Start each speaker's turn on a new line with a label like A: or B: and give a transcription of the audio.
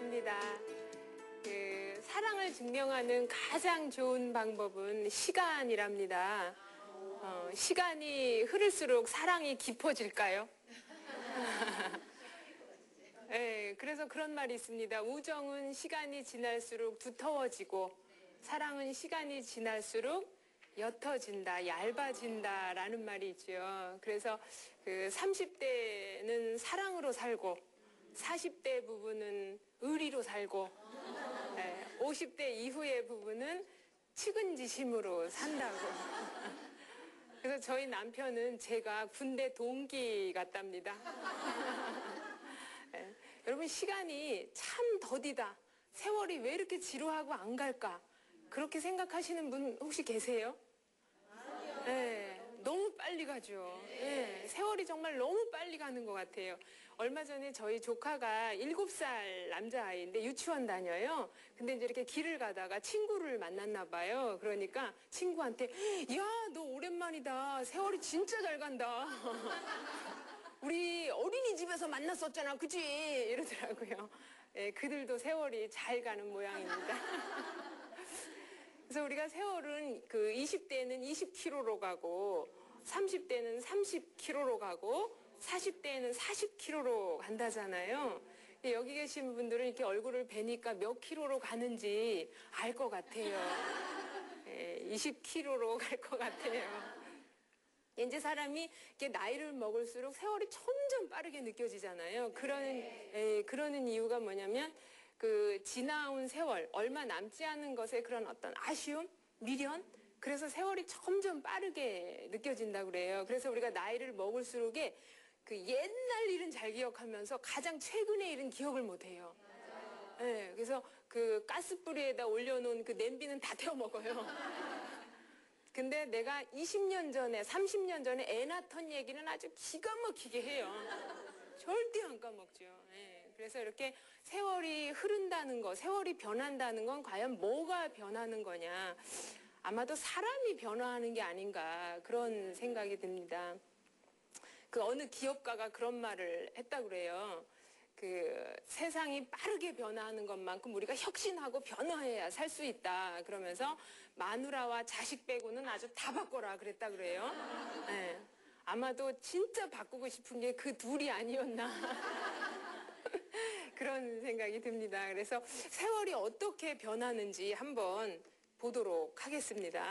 A: 있습니다. 그 사랑을 증명하는 가장 좋은 방법은 시간이랍니다. 어, 시간이 흐를수록 사랑이 깊어질까요? 네, 그래서 그런 말이 있습니다. 우정은 시간이 지날수록 두터워지고 사랑은 시간이 지날수록 옅어진다, 얇아진다라는 말이 있죠. 그래서 그 30대는 사랑으로 살고 40대 부분은 의리로 살고 네, 50대 이후의 부분은 측은지심으로 산다고. 그래서 저희 남편은 제가 군대 동기 같답니다. 네, 여러분 시간이 참 더디다. 세월이 왜 이렇게 지루하고 안 갈까? 그렇게 생각하시는 분 혹시 계세요? 빨리 가죠. 네, 세월이 정말 너무 빨리 가는 것 같아요. 얼마 전에 저희 조카가 7살 남자아이인데 유치원 다녀요. 근데 이제 이렇게 길을 가다가 친구를 만났나 봐요. 그러니까 친구한테, 야, 너 오랜만이다. 세월이 진짜 잘 간다. 우리 어린이집에서 만났었잖아. 그치? 이러더라고요. 예, 그들도 세월이 잘 가는 모양입니다. 그래서 우리가 세월은 그 20대는 20km로 가고 30대는 30km로 가고 40대에는 40km로 간다잖아요. 여기 계신 분들은 이렇게 얼굴을 뵈니까 몇 킬로로 가는지 알 것 같아요. 예, 20km로 갈 것 같아요. 이제 사람이 이렇게 나이를 먹을수록 세월이 점점 빠르게 느껴지잖아요. 그러는 예, 그러는 이유가 뭐냐면 그 지나온 세월 얼마 남지 않은 것에 그런 어떤 아쉬움, 미련. 그래서 세월이 점점 빠르게 느껴진다 그래요. 그래서 우리가 나이를 먹을수록에 그 옛날 일은 잘 기억하면서 가장 최근의 일은 기억을 못 해요. 예, 그래서 그 가스불에다 올려놓은 그 냄비는 다 태워 먹어요. 근데 내가 20년 전에, 30년 전에 애 낳던 얘기는 아주 기가 막히게 해요. 절대 안 까먹죠. 예, 그래서 이렇게 세월이 흐른다는 거, 세월이 변한다는 건 과연 뭐가 변하는 거냐. 아마도 사람이 변화하는 게 아닌가 그런 생각이 듭니다. 그 어느 기업가가 그런 말을 했다 그래요. 그 세상이 빠르게 변화하는 것만큼 우리가 혁신하고 변화해야 살 수 있다. 그러면서 마누라와 자식 빼고는 아주 다 바꿔라 그랬다 그래요. 예. 아마도 진짜 바꾸고 싶은 게 그 둘이 아니었나. 그런 생각이 듭니다. 그래서 세월이 어떻게 변하는지 한번 보도록 하겠습니다.